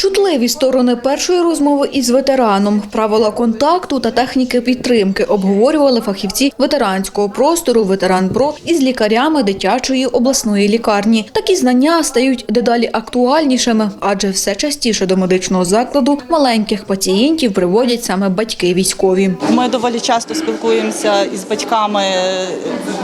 Чутливі сторони першої розмови із ветераном, правила контакту та техніки підтримки обговорювали фахівці ветеранського простору Ветеран Про із лікарями дитячої обласної лікарні. Такі знання стають дедалі актуальнішими, адже все частіше до медичного закладу маленьких пацієнтів приводять саме батьки військові. Ми доволі часто спілкуємося із батьками, е,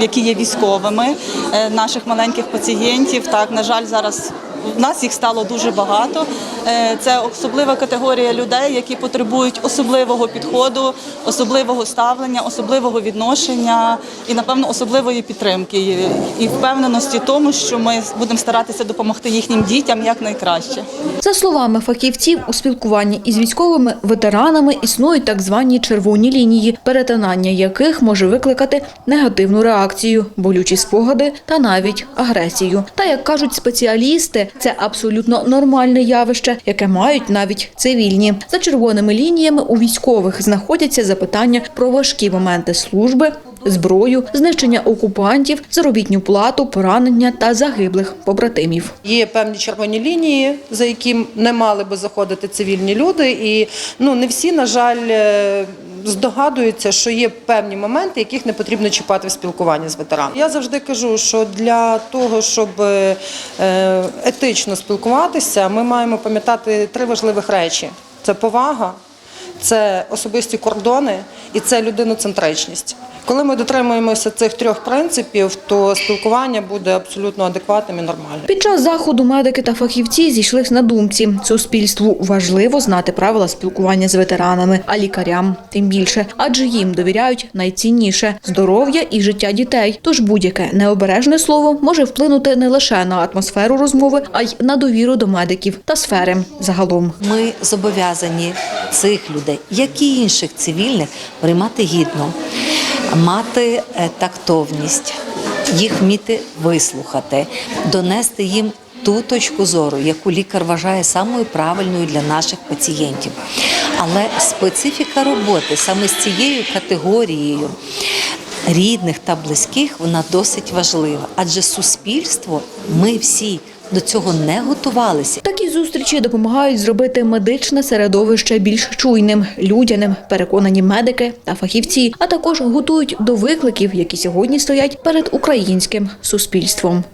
які є військовими е, наших маленьких пацієнтів. Так, на жаль, зараз в нас їх стало дуже багато. Е, Це особлива категорія людей, які потребують особливого підходу, особливого ставлення, особливого відношення і, напевно, особливої підтримки і впевненості в тому, що ми будемо старатися допомогти їхнім дітям якнайкраще. За словами фахівців, у спілкуванні із військовими ветеранами існують так звані червоні лінії, перетинання яких може викликати негативну реакцію, болючі спогади та навіть агресію. Та як кажуть спеціалісти, це абсолютно нормальне явище, яке мають навіть цивільні. За червоними лініями у військових знаходяться запитання про важкі моменти служби. Зброю, знищення окупантів, заробітню плату, поранення та загиблих побратимів. Є певні червоні лінії, за які не мали би заходити цивільні люди, і ну не всі, на жаль, е, здогадуються, що є певні моменти, яких не потрібно чіпати в спілкуванні з ветераном. Я завжди кажу, що для того, щоб е, етично спілкуватися, ми маємо пам'ятати три важливих речі: це повага, це особисті кордони і це людиноцентричність. Коли ми дотримуємося цих трьох принципів, то спілкування буде абсолютно адекватним і нормальним. Під час заходу медики та фахівці зійшлись на думці. Суспільству важливо знати правила спілкування з ветеранами, а лікарям тим більше, адже їм довіряють найцінніше здоров'я і життя дітей. Тож будь-яке необережне слово може вплинути не лише на атмосферу розмови, а й на довіру до медиків та сфери загалом. Ми зобов'язані цих людей, як і інших цивільних, приймати гідно, мати е, тактовність, їх вміти вислухати, донести їм ту точку зору, яку лікар вважає самою правильною для наших пацієнтів. Але специфіка роботи саме з цією категорією рідних та близьких вона досить важлива, адже суспільство, ми всі до цього не готувалися. Зустрічі допомагають зробити медичне середовище більш чуйним, людяним, переконані медики та фахівці, а також готують до викликів, які сьогодні стоять перед українським суспільством.